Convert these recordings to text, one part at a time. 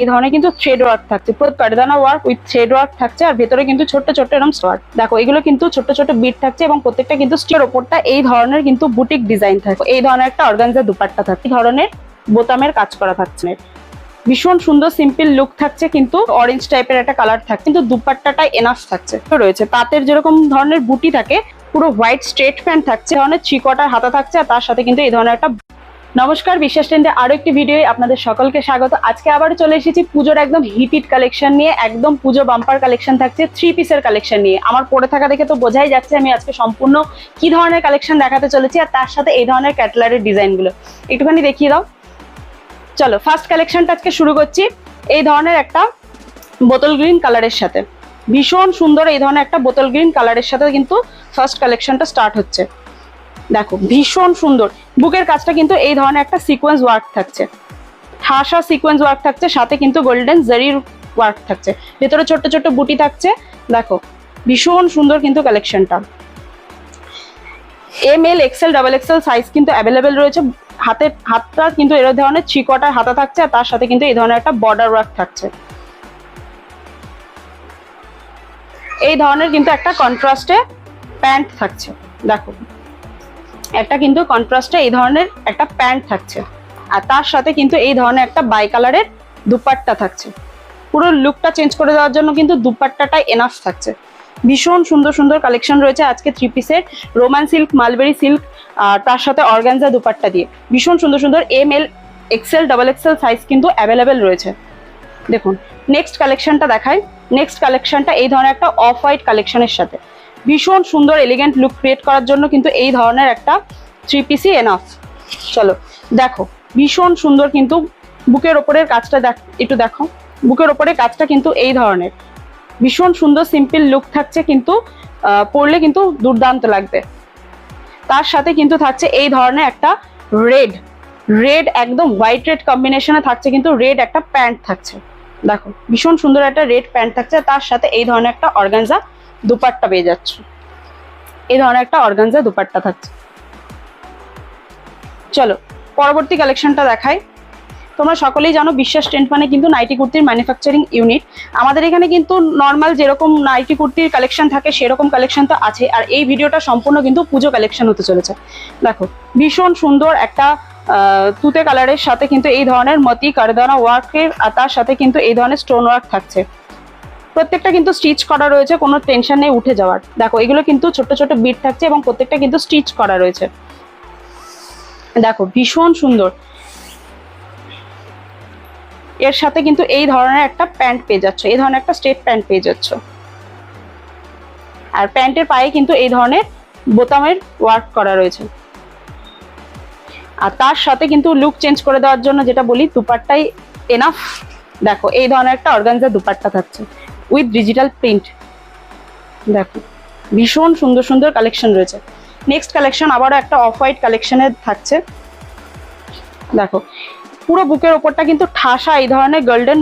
এই ধরনের কিন্তু থ্রেড ওয়ার্ক থাকছে। পুরো কারদানা ওয়ার্ক উইথ থ্রেড ওয়ার্ক থাকছে আর ভেতরে কিন্তু ছোট্ট ছোট্ট এরকম স্টার দেখো, এগুলো কিন্তু ছোট্ট ছোট্ট বিট থাকছে এবং প্রত্যেকটা কিন্তু স্টিলের ওপরটা এই ধরনের কিন্তু বুটিক ডিজাইন থাকে এই ধরনের একটা অর্গানজা দুপাট্টা থাকে এই ধরনের বোতামের কাজ করা থাকছে। ভীষণ সুন্দর সিম্পল লুক থাকছে কিন্তু অরেঞ্জ টাইপের একটা কালার থাকছে, কিন্তু দুপাট্টাটা এনাফ থাকছে। রয়েছে, তাঁতের যেরকম ধরনের বুটি থাকে, পুরো হোয়াইট স্ট্রেট প্যান্ট থাকছে, ধরনের চিকটার হাতা থাকছে আর তার সাথে কিন্তু এই ধরনের একটা নমস্কার, বিশ্বাস ট্রেন্ডে আরও একটি ভিডিও আপনাদের সকলকে স্বাগত। আজকে আবার চলে এসেছি পুজোর একদম হিট কালেকশন নিয়ে, একদম পুজো বাম্পার কালেকশন থাকছে থ্রি পিসের কালেকশন নিয়ে। আমার পরে থাকা দেখে তো বোঝাই যাচ্ছে আমি আজকে সম্পূর্ণ কি ধরনের কালেকশন দেখাতে চলেছি আর তার সাথে এই ধরনের ক্যাটলারের ডিজাইনগুলো একটুখানি দেখিয়ে দাও। চলো ফার্স্ট কালেকশনটা আজকে শুরু করছি, এই ধরনের একটা বোতল গ্রিন কালারের সাথে। ভীষণ সুন্দর এই ধরনের একটা বোতল গ্রিন কালারের সাথে কিন্তু ফার্স্ট কালেকশনটা স্টার্ট হচ্ছে। দেখো, ভীষণ সুন্দর। বুকের কাজটা কিন্তু এই ধরনের একটা সিকোয়েন্স ওয়ার্ক থাকছে। ঠাসা সিকোয়েন্স ওয়ার্ক থাকছে, সাথে কিন্তু গোল্ডেন জারির ওয়ার্ক থাকছে। ভেতরে ছোট্ট ছোট্ট বুটি থাকছে, দেখো, ভীষণ সুন্দর কিন্তু কালেকশনটা M L XL double XL size কিন্তু অ্যাভেলেবেল রয়েছে। হাতের হাতটা কিন্তু এর ধরনের চিকটার হাতা থাকছে, আর তার সাথে কিন্তু এই ধরনের একটা বর্ডার ওয়ার্ক থাকছে। এই ধরনের কিন্তু একটা কন্ট্রাস্টে প্যান্ট থাকছে, দেখো। একটা কিন্তু কন্ট্রাস্টে এই ধরনের একটা প্যান্ট থাকছে। আর তার সাথে কিন্তু এই ধরনের একটা বাই কালারের দুপাট্টা থাকছে। পুরো লুকটা চেঞ্জ করে দেওয়ার জন্য কিন্তু দুপাট্টাটাই এনাফ থাকছে। ভীষণ সুন্দর সুন্দর কালেকশন রয়েছে আজকে থ্রি পিসের রোমান সিল্ক মালবেরি সিল্ক আর তার সাথে অর্গানজা দুপাট্টা দিয়ে। ভীষণ সুন্দর সুন্দর M L XL double XL size কিন্তু অ্যাভেলেবেল রয়েছে। দেখুন নেক্সট কালেকশনটা দেখাই। নেক্সট কালেকশনটা এই ধরনের একটা অফ হোয়াইট কালেকশনের সাথে। ভীষণ সুন্দর এলিগেন্ট লুক ক্রিয়েট করার জন্য কিন্তু এই ধরনের একটা থ্রি পিসি এনাফ চলো, দেখো, ভীষণ সুন্দর কিন্তু বুকের ওপরের কাজটা দেখ, একটু দেখো, বুকের ওপরে কাজটা কিন্তু এই ধরনের। ভীষণ সুন্দর সিম্পল লুক থাকছে কিন্তু পরলে কিন্তু দুর্দান্ত লাগবে। তার সাথে কিন্তু থাকছে এই ধরনের একটা রেড রেড একদম হোয়াইট রেড কম্বিনেশনে থাকছে কিন্তু রেড একটা প্যান্ট থাকছে। দেখো, ভীষণ সুন্দর একটা রেড প্যান্ট থাকছে, তার সাথে এই ধরনের একটা অর্গানজা দুপাট্টা পেয়ে যাচ্ছ। এই ধরনের একটা অর্গানজা দুপাট্টা থাকছে। চলো, পরবর্তী কালেকশনটা দেখাই। তোমরা সকলেই জানো বিশ্বাস টেন্ট মানে কিন্তু নাইটি কুর্তির ম্যানুফ্যাকচারিং ইউনিট আমাদের এখানে কিন্তু নর্মাল যেরকম নাইটি কুর্তির কালেকশন থাকে, সেরকম কালেকশন তো আছে। আর এই ভিডিওটা সম্পূর্ণ কিন্তু পুজো কালেকশন হতে চলেছে। দেখো, ভীষণ সুন্দর একটা তুতে কালারের সাথে কিন্তু এই ধরনের মতি, কারদানা ওয়ার্কের আর তার সাথে কিন্তু এই ধরনের স্টোন ওয়ার্ক থাকছে। প্রত্যেকটা কিন্তু স্টিচ করা রয়েছে, কোনো টেনশন নেই, উঠে যাওয়ার। দেখো, এগুলো কিন্তু ছোট ছোট বিট থাকছে এবং প্রত্যেকটা কিন্তু স্টিচ করা রয়েছে। দেখো, ভীষণ সুন্দর। এর সাথে কিন্তু এই ধরনের একটা প্যান্ট পেয়ে যাচ্ছ, এই ধরনের একটা স্ট্রেট প্যান্ট পেয়ে যাচ্ছ। আর প্যান্টের পায়ে কিন্তু এই ধরনের বোতামের ওয়ার্ক করা রয়েছে। আর তার সাথে কিন্তু লুক চেঞ্জ করে দেওয়ার জন্য যেটা বলি, দুপাট্টাই এনাফ দেখো, এই ধরনের একটা অর্গানজা দুপাট্টা থাকছে। উইথ ডিজিটাল প্রিন্ট দেখো, ভীষণ সুন্দর সুন্দর কালেকশন রয়েছে। নেক্সট কালেকশন আবারও একটা অফ হোয়াইট কালেকশনের থাকছে। দেখো, পুরো বুকের ওপরটা কিন্তু ঠাসা এই ধরনের গোল্ডেন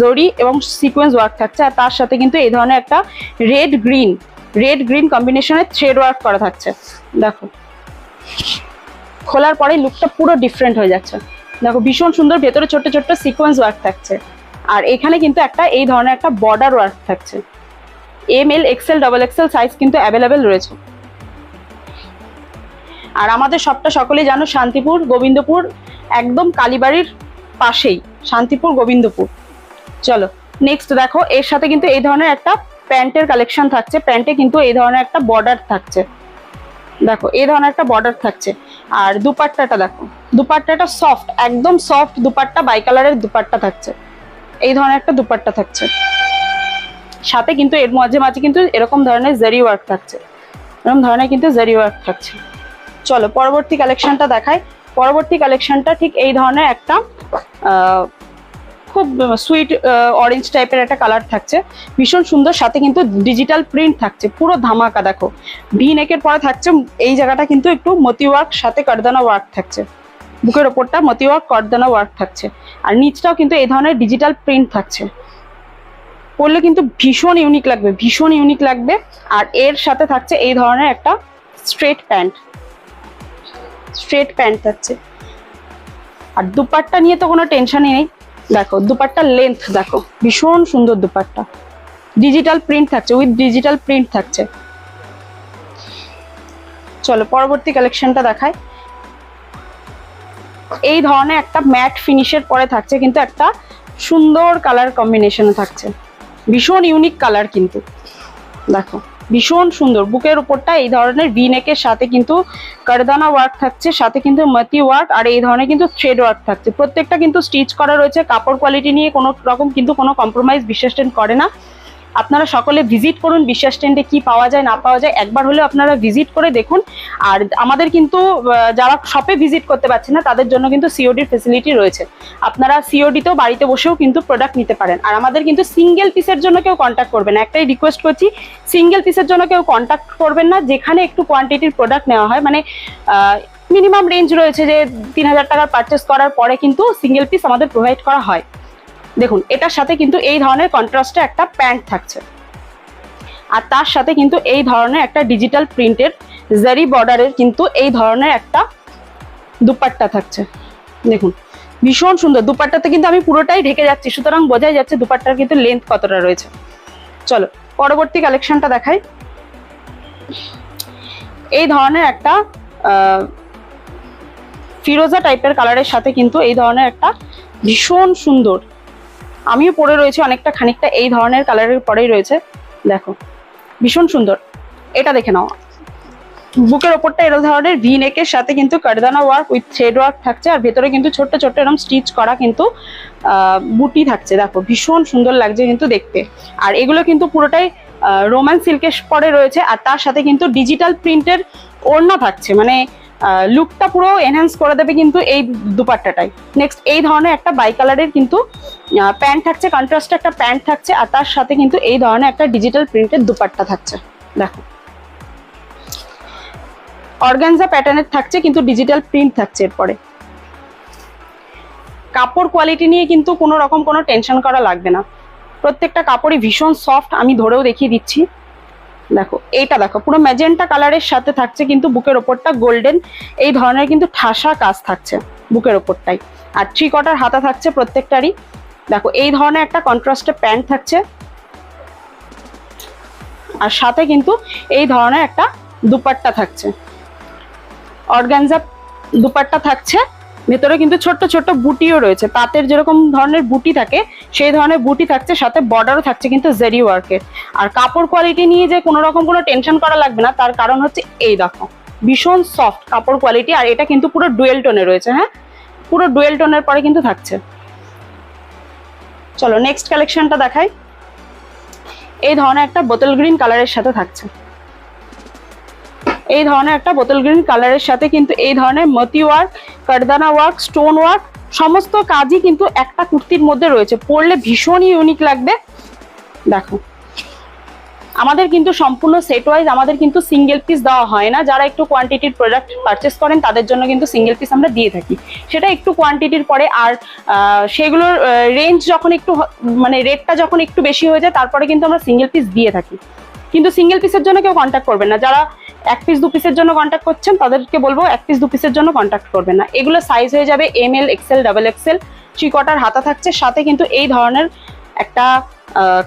জরি এবং সিকোয়েন্স ওয়ার্ক থাকছে। আর তার সাথে কিন্তু এই ধরনের একটা রেড গ্রিন রেড গ্রিন কম্বিনেশনের থ্রেড ওয়ার্ক করা থাকছে। দেখো, খোলার পরে লুকটা পুরো ডিফারেন্ট হয়ে যাচ্ছে। দেখো, ভীষণ সুন্দর ভেতরে ছোট্ট ছোট্ট সিকোয়েন্স ওয়ার্ক থাকছে। আর এখানে কিন্তু একটা, এই ধরনের একটা বর্ডার ওয়ার্ক থাকছে। M L XL double XL size কিন্তু অ্যাভেলেবেল রয়েছে। আর আমাদের সবটা সকলেই জানো, শান্তিপুর, গোবিন্দপুর, একদম কালীবাড়ির পাশেই, শান্তিপুর, গোবিন্দপুর। চলো নেক্সট দেখো, এর সাথে কিন্তু এই ধরনের একটা প্যান্টের কালেকশন থাকছে। প্যান্টে কিন্তু এই ধরনের একটা বর্ডার থাকছে। দেখো, এই ধরনের একটা বর্ডার থাকছে। আর দুপাট্টাটা দেখো, দুপাট্টাটা সফট একদম সফট দুপাট্টা বাই কালারের দুপাট্টা থাকছে। এই ধরনের একটা দুপাট্টা থাকছে। সাথে কিন্তু এর মাঝে মাঝে কিন্তু এরকম ধরনের জারি ওয়ার্ক থাকছে। এরকম ধরনের কিন্তু জারি ওয়ার্ক থাকছে। চলো, পরবর্তী কালেকশনটা দেখাই। পরবর্তী কালেকশনটা ঠিক এই ধরনের একটা খুব সুইট অরেঞ্জ টাইপের একটা কালার থাকছে। ভীষণ সুন্দর, সাথে কিন্তু ডিজিটাল প্রিন্ট থাকছে। পুরো ধামাকা, দেখো। ভি নেকের পরে থাকছে, এই জায়গাটা কিন্তু একটু মতি ওয়ার্ক সাথে কারদানা ওয়ার্ক থাকছে। বুকের ওপরটা মতি ওয়ার্ক করদানা ওয়ার্ক থাকছে। আর নিচটাও কিন্তু এই ধরনের ডিজিটাল প্রিন্ট থাকছে। পরলে কিন্তু ভীষণ ইউনিক লাগবে, ভীষণ ইউনিক লাগবে। আর এর সাথে থাকছে এই ধরনের একটা স্ট্রেট প্যান্ট স্ট্রেট প্যান্ট থাকছে। আর দুপাট্টা নিয়ে তো কোনো টেনশনই নেই। দেখো, দুপাট্টার লেন্থ দেখো, ভীষণ সুন্দর দুপাট্টা। ডিজিটাল প্রিন্ট থাকছে উইথ ডিজিটাল প্রিন্ট থাকছে। চলো, পরবর্তী কালেকশনটা দেখাই। এই ধরনের একটা ম্যাট ফিনিশের পরে থাকছে, কিন্তু একটা সুন্দর কালার কম্বিনেশনে থাকছে। ভীষণ ইউনিক কালার কিন্তু। দেখো, ভীষণ সুন্দর। বুকের উপরটা এই ধরনের ভি নেকের সাথে কিন্তু কারদানা ওয়ার্ক থাকছে, সাথে কিন্তু মতি ওয়ার্ক আর এই ধরনের কিন্তু থ্রেড ওয়ার্ক থাকছে। প্রত্যেকটা কিন্তু স্টিচ করা রয়েছে। কাপড় কোয়ালিটি নিয়ে কোনো রকম কিন্তু কোনো কম্প্রোমাইজ বিশ্বাস করে না। আপনারা সকলে ভিজিট করুন, বিশ্বাস স্ট্যান্ডে কি পাওয়া যায়, না পাওয়া যায়, একবার হলেও আপনারা ভিজিট করে দেখুন। আর আমাদের কিন্তু যারা শপে ভিজিট করতে পারছে না, তাদের জন্য কিন্তু সিওডির ফেসিলিটি রয়েছে। আপনারা সিওডিতেও বাড়িতে বসেও কিন্তু প্রোডাক্ট নিতে পারেন। আর আমাদের কিন্তু সিঙ্গেল পিসের জন্য কেউ কন্ট্যাক্ট করবেন না। একটাই রিকোয়েস্ট করছি সিঙ্গেল পিসের জন্য কেউ কন্ট্যাক্ট করবেন না, যেখানে একটু কোয়ান্টিটির প্রোডাক্ট নেওয়া হয়। মানে মিনিমাম রেঞ্জ রয়েছে যে তিন হাজার টাকার পারচেস করার পরে কিন্তু সিঙ্গেল পিস আমাদের প্রোভাইড করা হয়। দেখুন, এটার সাথে কিন্তু এই ধরনের কন্ট্রাস্টে একটা প্যান্ট থাকছে। আর তার সাথে কিন্তু এই ধরনের একটা ডিজিটাল প্রিন্টের জারি বর্ডারের কিন্তু এই ধরনের একটা দুপাট্টা থাকছে। দেখুন, ভীষণ সুন্দর। দুপাট্টাতে কিন্তু আমি পুরোটাই ঢেকে যাচ্ছি, সুতরাং বোঝাই যাচ্ছে দুপাট্টার কিন্তু লেন্থ কতটা রয়েছে। চলো, পরবর্তী কালেকশনটা দেখাই। এই ধরনের একটা ফিরোজা টাইপের কালারের সাথে কিন্তু এই ধরনের একটা ভীষণ সুন্দর আমিও পরে রয়েছি অনেকটা, খানিকটা এই ধরনের কালারের পরেই রয়েছে। দেখো, ভীষণ সুন্দর। এটা দেখে নাও। বুকের ওপরটা এরকম ধরনের ভি নেকের সাথে কিন্তু কারদানা ওয়ার্ক উইথ থ্রেড ওয়ার্ক থাকছে, আর ভেতরে কিন্তু ছোট্ট ছোট্ট এরকম স্টিচ করা কিন্তু বুটি থাকছে। দেখো, ভীষণ সুন্দর লাগছে কিন্তু দেখতে। আর এগুলো কিন্তু পুরোটাই রোমান সিল্কের পরে রয়েছে, আর তার সাথে কিন্তু ডিজিটাল প্রিন্টের ওড়না থাকছে। মানে লুকটা পুরো এনহ্যান্স করে দেবে কিন্তু এই দুপাট্টাটাই নেক্সট এই ধরনের একটা বাই কালারের কিন্তু প্যান্ট থাকছে কন্ট্রাস্ট একটা প্যান্ট থাকছে, আর তার সাথে কিন্তু এই ধরনের একটা ডিজিটাল প্রিন্টের দুপাট্টা থাকছে। দেখো। অর্গানজা প্যাটার্নের থাকছে, কিন্তু ডিজিটাল প্রিন্ট থাকছে এরপরে। কাপড় কোয়ালিটি নিয়ে কিন্তু কোনো রকম কোনো টেনশন করা লাগবে না। প্রত্যেকটা কাপড়ই ভীষণ সফট আমি ধরেও দেখিয়ে দিচ্ছি। দেখো, এইটা দেখো, পুরো ম্যাজেন্টা কালারের সাথে থাকছে কিন্তু বুকের ওপরটা গোল্ডেন। এই ধরনের কিন্তু ঠাসা কাজ থাকছে বুকের ওপরটাই। আর থ্রি কটার হাতা থাকছে প্রত্যেকটারই। দেখো, এই ধরনের একটা কন্ট্রাস্টে প্যান্ট থাকছে। আর সাথে কিন্তু এই ধরনের একটা দুপাট্টা থাকছে। অর্গানজা দুপাট্টা থাকছে। ভেতরে কিন্তু ছোট্ট ছোট্ট বুটিও রয়েছে। তাঁতের যেরকম ধরনের বুটি থাকে, সেই ধরনের বুটি থাকছে, সাথে বর্ডারও থাকছে কিন্তু জেরি ওয়ার্কের আর কাপড় কোয়ালিটি নিয়ে যে কোনো রকম কোনো টেনশন করা লাগবে না, তার কারণ হচ্ছে এই দেখো, ভীষণ সফট কাপড় কোয়ালিটি আর এটা কিন্তু পুরো ডুয়েল টোনে রয়েছে হ্যাঁ? পুরো ডুয়েল টোনের পরে কিন্তু থাকছে। চলো নেক্সট কালেকশনটা দেখাই। এই ধরনের একটা বোতল গ্রিন কালারের সাথে থাকছে। এই ধরনের একটা বোতল গ্রিন কালারের সাথে কিন্তু এই ধরনের মতি ওয়ার্ক, কারদানা ওয়ার্ক, স্টোন ওয়ার্ক, সমস্ত কাজই কিন্তু একটা কুর্তির মধ্যে রয়েছে। পরলে ভীষণই ইউনিক লাগবে। দেখো। আমাদের কিন্তু সম্পূর্ণ সেট ওয়াইজ আমাদের কিন্তু সিঙ্গেল পিস দেওয়া হয় না। যারা একটু কোয়ান্টিটির প্রোডাক্ট পারচেস করেন, তাদের জন্য কিন্তু সিঙ্গেল পিস আমরা দিয়ে থাকি। সেটা একটু কোয়ান্টিটির পরে আর সেগুলোর রেঞ্জ যখন একটু মানে রেটটা যখন একটু বেশি হয়ে যায়, তারপরে কিন্তু আমরা সিঙ্গেল পিস দিয়ে থাকি। কিন্তু সিঙ্গেল পিসের জন্য কেউ কন্ট্যাক্ট করবেন না। যারা এক পিস দু পিসের জন্য কন্ট্যাক্ট করছেন, তাদেরকে বলব এক পিস দু পিসের জন্য কন্ট্যাক্ট করবেন না। এগুলো সাইজ হয়ে যাবে M L XL double XL three হাতা থাকছে। সাথে কিন্তু এই ধরনের একটা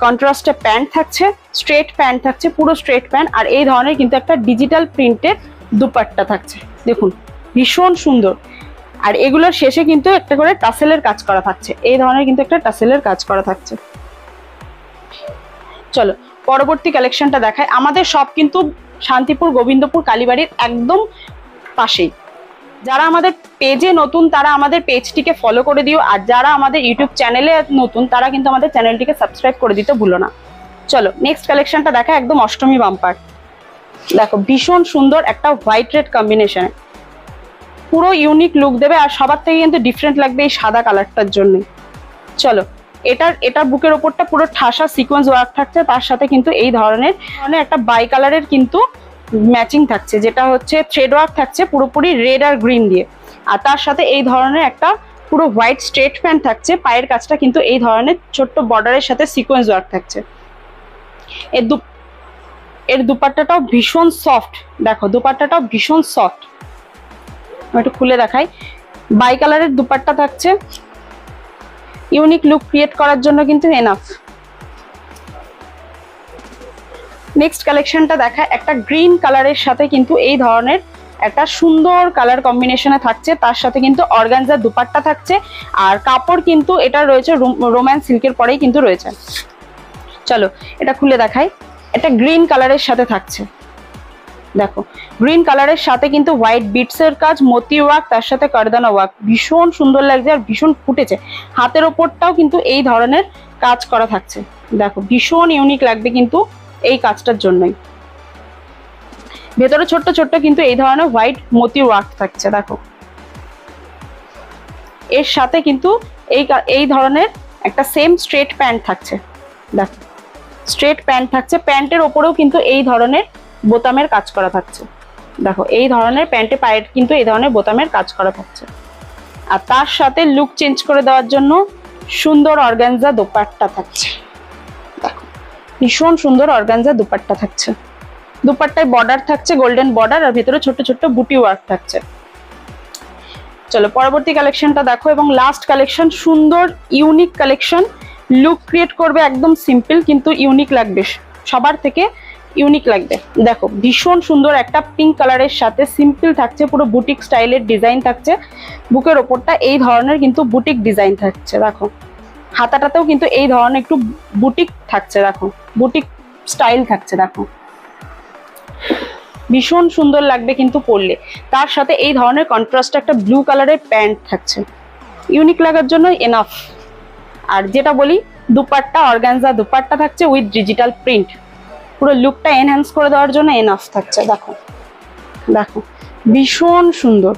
কন্ট্রাস্টে প্যান্ট থাকছে স্ট্রেট প্যান্ট থাকছে, পুরো স্ট্রেট প্যান্ট আর এই ধরনের কিন্তু একটা ডিজিটাল প্রিন্টের দুপাট্টা থাকছে। দেখুন, ভীষণ সুন্দর। আর এগুলোর শেষে কিন্তু একটা করে টাসেলের কাজ করা থাকছে। এই ধরনের কিন্তু একটা টাসেলের কাজ করা থাকছে। চলো পরবর্তী কালেকশনটা দেখায়। আমাদের সব কিন্তু শান্তিপুর, গোবিন্দপুর, কালীবাড়ির একদম পাশেই। যারা আমাদের পেজে নতুন, তারা আমাদের পেজটিকে ফলো করে দিও। আর যারা আমাদের ইউটিউব চ্যানেলে নতুন, তারা কিন্তু আমাদের চ্যানেলটিকে সাবস্ক্রাইব করে দিতে ভুলো না। চলো নেক্সট কালেকশনটা দেখা একদম অষ্টমী বাম্পার। দেখো, ভীষণ সুন্দর একটা হোয়াইট রেড কম্বিনেশনে পুরো ইউনিক লুক দেবে আর সবার থেকে কিন্তু ডিফারেন্ট লাগবে এই সাদা কালারটার জন্য চলো এটার এটা বুকের ওপরটা পুরো ঠাসা সিকোয়েন্স ওয়ার্ক থাকছে, তার সাথে কিন্তু এই ধরনের মানে একটা বাই কালারের কিন্তু ম্যাচিং থাকছে, যেটা হচ্ছে থ্রেড ওয়ার্ক থাকছে পুরোপুরি রেড আর গ্রিন দিয়ে। আর তার সাথে এই ধরনের একটা পুরো হোয়াইট স্ট্রেট প্যান্ট থাকছে, পায়ের কাজটা কিন্তু এই ধরনের ছোট্ট বর্ডারের সাথে সিকোয়েন্স ওয়ার্ক থাকছে। এর দু, এর দুপাট্টাটাও ভীষণ সফট দেখো দুপাট্টাটাও ভীষণ সফট আমি একটু খুলে দেখাই। বাই কালারের দুপাট্টা থাকছে ইউনিক লুক ক্রিয়েট করার জন্য কিন্তু এনাফ নেক্সট কালেকশনটা দেখা, একটা গ্রিন কালারের সাথে কিন্তু এই ধরনের একটা সুন্দর কালার কম্বিনেশনে থাকছে, তার সাথে কিন্তু অর্গানজার দুপাট্টা থাকছে, আর কাপড় কিন্তু এটা রয়েছে রোম্যান সিল্কের পরেই কিন্তু রয়েছে। চলো, এটা খুলে দেখাই। এটা গ্রিন কালারের সাথে থাকছে। দেখো গ্রিন কালারের সাথে কিন্তু হোয়াইট বিটসের কাজ, মতি ওয়ার্ক তার সাথে কারদানা ওয়ার্ক ভীষণ সুন্দর লাগছে আর ভীষণ ফুটেছে। হাতের ওপরটাও কিন্তু এই ধরনের কাজ করা থাকছে। দেখো, ভীষণ ইউনিক লাগবে কিন্তু এই কাজটার জন্যই। ভেতরে ছোট্ট ছোট্ট কিন্তু এই ধরনের হোয়াইট মতি ওয়ার্ক থাকছে, দেখো। এর সাথে কিন্তু এই এই ধরনের একটা সেম স্ট্রেট প্যান্ট থাকছে। দেখো স্ট্রেট প্যান্ট থাকছে। প্যান্টের ওপরেও কিন্তু এই ধরনের বোতামের কাজ করা থাকছে। দেখো, এই ধরনের প্যান্টে পায়ের কিন্তু এই ধরনের বোতামের কাজ করা থাকছে। আর তার সাথে লুক চেঞ্জ করে দেওয়ার জন্য সুন্দর অর্গানজা দোপাট্টা থাকছে। দেখো, ভীষণ সুন্দর অর্গানজা দুপাট্টা থাকছে। দুপাট্টায় বর্ডার থাকছে গোল্ডেন বর্ডার আর ভেতরে ছোট ছোট বুটি ওয়ার্ক থাকছে। চলো, পরবর্তী কালেকশনটা দেখো, এবং লাস্ট কালেকশন সুন্দর ইউনিক কালেকশন লুক ক্রিয়েট করবে একদম সিম্পল কিন্তু ইউনিক লাগবে। সবার থেকে ইউনিক লাগবে। দেখো, ভীষণ সুন্দর একটা পিঙ্ক কালারের সাথে সিম্পল থাকছে, পুরো বুটিক স্টাইলের ডিজাইন থাকছে। বুকের ওপরটা এই ধরনের কিন্তু বুটিক ডিজাইন থাকছে, দেখো। হাতাটাতেও কিন্তু এই ধরনের একটু বুটিক থাকছে, দেখো। বুটিক স্টাইল থাকছে, দেখো। ভীষণ সুন্দর লাগবে কিন্তু পরলে। তার সাথে এই ধরনের কন্ট্রাস্ট একটা ব্লু কালারের প্যান্ট থাকছে। ইউনিক লাগার জন্য এনাফ আর যেটা বলি, দুপাট্টা অর্গানজা দুপাট্টা থাকছে উইথ ডিজিটাল প্রিন্ট পুরো লুকটা এনহ্যান্স করে দেওয়ার জন্য এনাফ থাকছে, দেখো। দেখো, ভীষণ সুন্দর।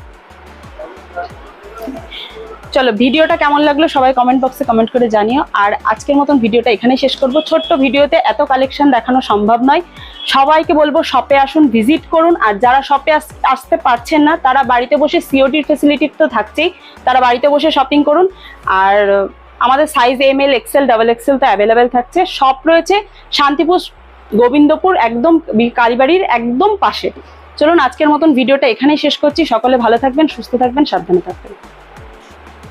চলো, ভিডিওটা কেমন লাগল সবাই কমেন্ট বক্সে কমেন্ট করে জানিও। আর আজকের মতন ভিডিওটা এখানেই শেষ করব। ছোট্ট ভিডিওতে এত কালেকশন দেখানো সম্ভব নয়। সবাইকে বলব শপে আসুন ভিজিট করুন। আর যারা শপে আসতে পারছেন না, তারা বাড়িতে বসে সিওটির ফেসিলিটি তো থাকছেই। তারা বাড়িতে বসে শপিং করুন। আর আমাদের size M L XL double XL তো অ্যাভেলেবেল থাকছে। সব রয়েছে শান্তিপুর গোবিন্দপুর একদম কালীবাড়ির একদম পাশে। চলুন আজকের মতন ভিডিওটা এখানেই শেষ করছি। সকলে ভালো থাকবেন, সুস্থ থাকবেন, সাবধানে থাকবেন।